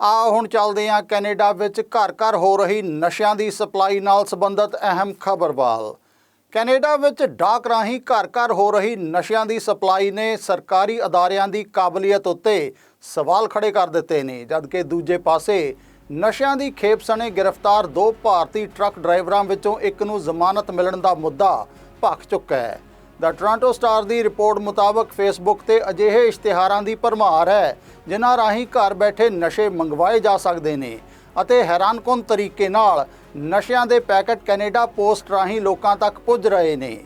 ਆ ਹੁਣ ਚੱਲਦੇ ਹਾਂ ਕੈਨੇਡਾ ਵਿੱਚ ਘਰ-ਘਰ ਹੋ ਰਹੀ ਨਸ਼ਿਆਂ ਦੀ ਸਪਲਾਈ ਨਾਲ ਸੰਬੰਧਿਤ ਅਹਿਮ ਖਬਰ ਵੱਲ। ਕੈਨੇਡਾ ਵਿੱਚ ਡਾਕ ਰਾਹੀਂ ਘਰ-ਘਰ ਹੋ ਰਹੀ ਨਸ਼ਿਆਂ ਦੀ ਸਪਲਾਈ ਨੇ ਸਰਕਾਰੀ ਅਦਾਰਿਆਂ ਦੀ ਕਾਬਲੀਅਤ ਉੱਤੇ ਸਵਾਲ ਖੜੇ ਕਰ ਦਿੱਤੇ ਨੇ, ਜਦਕਿ ਦੂਜੇ ਪਾਸੇ ਨਸ਼ਿਆਂ ਦੀ ਖੇਪ ਸਣੇ ਗ੍ਰਿਫਤਾਰ ਦੋ ਭਾਰਤੀ ਟਰੱਕ ਡਰਾਈਵਰਾਂ ਵਿੱਚੋਂ ਇੱਕ ਨੂੰ ਜ਼ਮਾਨਤ ਮਿਲਣ ਦਾ ਮੁੱਦਾ ਭਖ ਚੁੱਕਾ ਹੈ। ਦਾ ਟੋਰਾਂਟੋ ਸਟਾਰ ਦੀ ਰਿਪੋਰਟ ਮੁਤਾਬਕ ਫੇਸਬੁੱਕ ਤੇ ਅਜਿਹੇ ਇਸ਼ਤਿਹਾਰਾਂ ਦੀ ਭਰਮਾਰ ਹੈ, ਜਿਨ੍ਹਾਂ ਰਾਹੀਂ ਘਰ ਬੈਠੇ ਨਸ਼ੇ ਮੰਗਵਾਏ ਜਾ ਸਕਦੇ ਨੇ ਅਤੇ ਹੈਰਾਨਕੁਨ ਤਰੀਕੇ ਨਾਲ ਨਸ਼ਿਆਂ ਦੇ ਪੈਕੇਟ ਕੈਨੇਡਾ ਪੋਸਟ ਰਾਹੀਂ ਲੋਕਾਂ ਤੱਕ ਪੁੱਜ ਰਹੇ ਨੇ।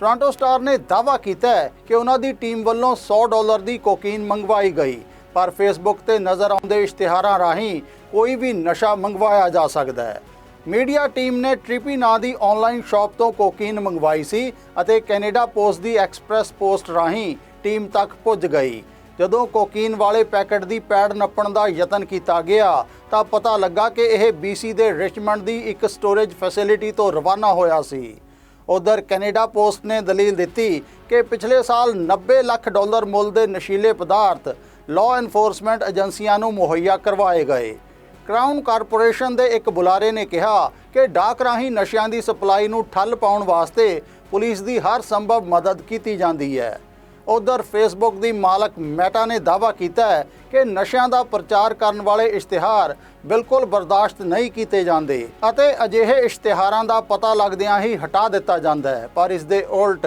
ਟੋਰਾਂਟੋ ਸਟਾਰ ਨੇ ਦਾਅਵਾ ਕੀਤਾ ਹੈ ਕਿ ਉਹਨਾਂ ਦੀ ਟੀਮ ਵੱਲੋਂ 100 ਡਾਲਰ ਦੀ ਕੋਕੀਨ ਮੰਗਵਾਈ ਗਈ, ਪਰ ਫੇਸਬੁੱਕ ਤੇ ਨਜ਼ਰ ਆਉਂਦੇ ਇਸ਼ਤਿਹਾਰਾਂ ਰਾਹੀਂ ਕੋਈ ਵੀ ਨਸ਼ਾ ਮੰਗਵਾਇਆ ਜਾ ਸਕਦਾ ਹੈ। ਮੀਡੀਆ ਟੀਮ ਨੇ ਟ੍ਰਿਪੀ ਨਾਂ ਦੀ ਆਨਲਾਈਨ ਸ਼ਾਪ ਤੋਂ ਕੋਕੀਨ ਮੰਗਵਾਈ ਸੀ ਅਤੇ ਕੈਨੇਡਾ ਪੋਸਟ ਦੀ ਐਕਸਪ੍ਰੈਸ ਪੋਸਟ ਰਾਹੀਂ ਟੀਮ ਤੱਕ ਪੁੱਜ ਗਈ। ਜਦੋਂ ਕੋਕੀਨ ਵਾਲੇ ਪੈਕਟ ਦੀ ਪੈੜ ਨੱਪਣ ਦਾ ਯਤਨ ਕੀਤਾ ਗਿਆ, ਤਾਂ ਪਤਾ ਲੱਗਾ ਕਿ ਇਹ BC ਦੇ ਰਿਚਮੰਡ ਦੀ ਇੱਕ ਸਟੋਰੇਜ ਫੈਸਿਲਿਟੀ ਤੋਂ ਰਵਾਨਾ ਹੋਇਆ ਸੀ। ਉਧਰ ਕੈਨੇਡਾ ਪੋਸਟ ਨੇ ਦਲੀਲ ਦਿੱਤੀ ਕਿ ਪਿਛਲੇ ਸਾਲ 90 ਲੱਖ ਡਾਲਰ ਮੁੱਲ ਦੇ ਨਸ਼ੀਲੇ ਪਦਾਰਥ ਲਾਅ ਐਨਫੋਰਸਮੈਂਟ ਏਜੰਸੀਆਂ ਨੂੰ ਮੁਹੱਈਆ ਕਰਵਾਏ ਗਏ। ਕਰਾਊਨ ਕਾਰਪੋਰੇਸ਼ਨ ਦੇ ਇੱਕ ਬੁਲਾਰੇ ਨੇ ਕਿਹਾ ਕਿ ਡਾਕ ਰਾਹੀਂ ਨਸ਼ਿਆਂ ਦੀ ਸਪਲਾਈ ਨੂੰ ਠੱਲ ਪਾਉਣ ਵਾਸਤੇ ਪੁਲਿਸ ਦੀ ਹਰ ਸੰਭਵ ਮਦਦ ਕੀਤੀ ਜਾਂਦੀ ਹੈ। ਉਧਰ ਫੇਸਬੁੱਕ ਦੀ ਮਾਲਕ ਮੈਟਾ ਨੇ ਦਾਅਵਾ ਕੀਤਾ ਹੈ ਕਿ ਨਸ਼ਿਆਂ ਦਾ ਪ੍ਰਚਾਰ ਕਰਨ ਵਾਲੇ ਇਸ਼ਤਿਹਾਰ ਬਿਲਕੁਲ ਬਰਦਾਸ਼ਤ ਨਹੀਂ ਕੀਤੇ ਜਾਂਦੇ ਅਤੇ ਅਜਿਹੇ ਇਸ਼ਤਿਹਾਰਾਂ ਦਾ ਪਤਾ ਲੱਗਦਿਆਂ ਹੀ ਹਟਾ ਦਿੱਤਾ ਜਾਂਦਾ ਹੈ। ਪਰ ਇਸ ਦੇ ਉਲਟ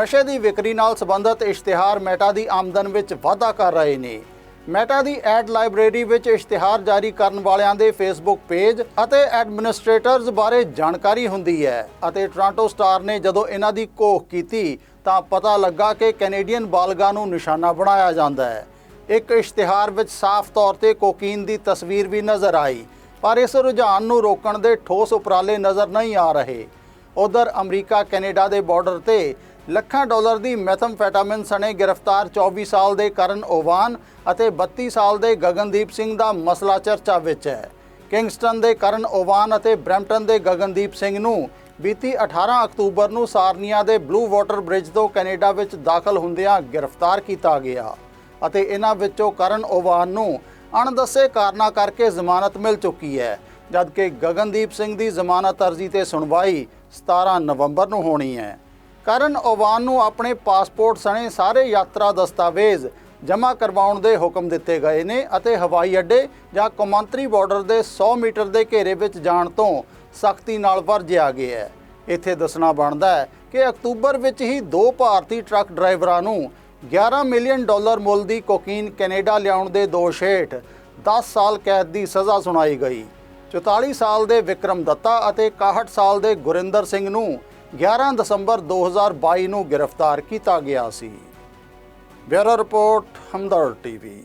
ਨਸ਼ੇ ਦੀ ਵਿਕਰੀ ਨਾਲ ਸੰਬੰਧਿਤ ਇਸ਼ਤਿਹਾਰ ਮੈਟਾ ਦੀ ਆਮਦਨ ਵਿੱਚ ਵਾਧਾ ਕਰ ਰਹੇ ਨੇ। ਮੈਟਾ ਦੀ ਐਡ ਲਾਇਬ੍ਰੇਰੀ ਵਿੱਚ ਇਸ਼ਤਿਹਾਰ ਜਾਰੀ ਕਰਨ ਵਾਲਿਆਂ ਦੇ ਫੇਸਬੁੱਕ ਪੇਜ ਅਤੇ ਐਡਮਿਨਿਸਟ੍ਰੇਟਰਸ ਬਾਰੇ ਜਾਣਕਾਰੀ ਹੁੰਦੀ ਹੈ ਅਤੇ ਟੋਰਾਂਟੋ ਸਟਾਰ ਨੇ ਜਦੋਂ ਇਹਨਾਂ ਦੀ ਘੋਖ ਕੀਤੀ ਤਾਂ ਪਤਾ ਲੱਗਾ ਕਿ ਕੈਨੇਡੀਅਨ ਬਾਲਗਾਂ ਨੂੰ ਨਿਸ਼ਾਨਾ ਬਣਾਇਆ ਜਾਂਦਾ ਹੈ। ਇੱਕ ਇਸ਼ਤਿਹਾਰ ਵਿੱਚ ਸਾਫ਼ ਤੌਰ ਤੇ ਕੋਕੀਨ ਦੀ ਤਸਵੀਰ ਵੀ ਨਜ਼ਰ ਆਈ, ਪਰ ਇਸ ਰੁਝਾਨ ਨੂੰ ਰੋਕਣ ਦੇ ਠੋਸ ਉਪਰਾਲੇ ਨਜ਼ਰ ਨਹੀਂ ਆ ਰਹੇ। ਉਧਰ ਅਮਰੀਕਾ ਕੈਨੇਡਾ ਦੇ ਬਾਰਡਰ ਤੇ ਲੱਖਾਂ ਡਾਲਰ ਦੀ ਮੈਥਮਫੈਟਾਮਿਨ ਸਣੇ ਗ੍ਰਿਫਤਾਰ 24 ਸਾਲ ਦੇ ਕਰਨ ਓਵਾਨ ਅਤੇ 32 ਸਾਲ ਦੇ ਗਗਨਦੀਪ ਸਿੰਘ ਦਾ ਮਸਲਾ ਚਰਚਾ ਵਿੱਚ ਹੈ। ਕਿੰਗਸਟਨ ਦੇ ਕਰਨ ਓਵਾਨ ਅਤੇ ਬ੍ਰੈਂਪਟਨ ਦੇ ਗਗਨਦੀਪ ਸਿੰਘ ਨੂੰ ਬੀਤੀ 18 ਅਕਤੂਬਰ ਨੂੰ ਸਾਰਨੀਆ ਦੇ ਬਲੂ ਵਾਟਰ ਬ੍ਰਿਜ ਤੋਂ ਕੈਨੇਡਾ ਵਿੱਚ ਦਾਖਲ ਹੁੰਦਿਆਂ ਗ੍ਰਿਫਤਾਰ ਕੀਤਾ ਗਿਆ ਅਤੇ ਇਹਨਾਂ ਵਿੱਚੋਂ ਕਰਨ ਓਵਾਨ ਨੂੰ ਅਣਦੱਸੇ ਕਾਰਨਾਂ ਕਰਕੇ ਜ਼ਮਾਨਤ ਮਿਲ ਚੁੱਕੀ ਹੈ, ਜਦਕਿ ਗਗਨਦੀਪ ਸਿੰਘ ਦੀ ਜ਼ਮਾਨਤ ਅਰਜ਼ੀ ਤੇ ਸੁਣਵਾਈ 17 ਨਵੰਬਰ ਨੂੰ ਹੋਣੀ ਹੈ। ਕਰਨ ਓਵਾਨ ਨੂੰ ਆਪਣੇ ਪਾਸਪੋਰਟ ਸਣੇ ਸਾਰੇ ਯਾਤਰਾ ਦਸਤਾਵੇਜ਼ ਜਮ੍ਹਾਂ ਕਰਵਾਉਣ ਦੇ ਹੁਕਮ ਦਿੱਤੇ ਗਏ ਨੇ ਅਤੇ ਹਵਾਈ ਅੱਡੇ ਜਾਂ ਕੌਮਾਂਤਰੀ ਬਾਰਡਰ ਦੇ 100 ਮੀਟਰ ਦੇ ਘੇਰੇ ਵਿੱਚ ਜਾਣ ਤੋਂ ਸਖਤੀ ਨਾਲ ਵਰਜਿਆ ਗਿਆ ਹੈ। ਇੱਥੇ ਦੱਸਣਾ ਬਣਦਾ ਹੈ ਕਿ ਅਕਤੂਬਰ ਵਿੱਚ ਹੀ ਦੋ ਭਾਰਤੀ ਟਰੱਕ ਡਰਾਈਵਰਾਂ ਨੂੰ 11 ਮਿਲੀਅਨ ਡਾਲਰ ਮੁੱਲ ਦੀ ਕੋਕੀਨ ਕੈਨੇਡਾ ਲਿਆਉਣ ਦੇ ਦੋਸ਼ ਹੇਠ 10 ਸਾਲ ਕੈਦ ਦੀ ਸਜ਼ਾ ਸੁਣਾਈ ਗਈ। 44 ਸਾਲ ਦੇ ਵਿਕਰਮ ਦੱਤਾ ਅਤੇ 61 ਸਾਲ ਦੇ ਗੁਰਿੰਦਰ ਸਿੰਘ ਨੂੰ 11 ਦਸੰਬਰ 2022 ਨੂੰ ਗ੍ਰਿਫਤਾਰ ਕੀਤਾ ਗਿਆ ਸੀ। Bureau report Hamdard TV.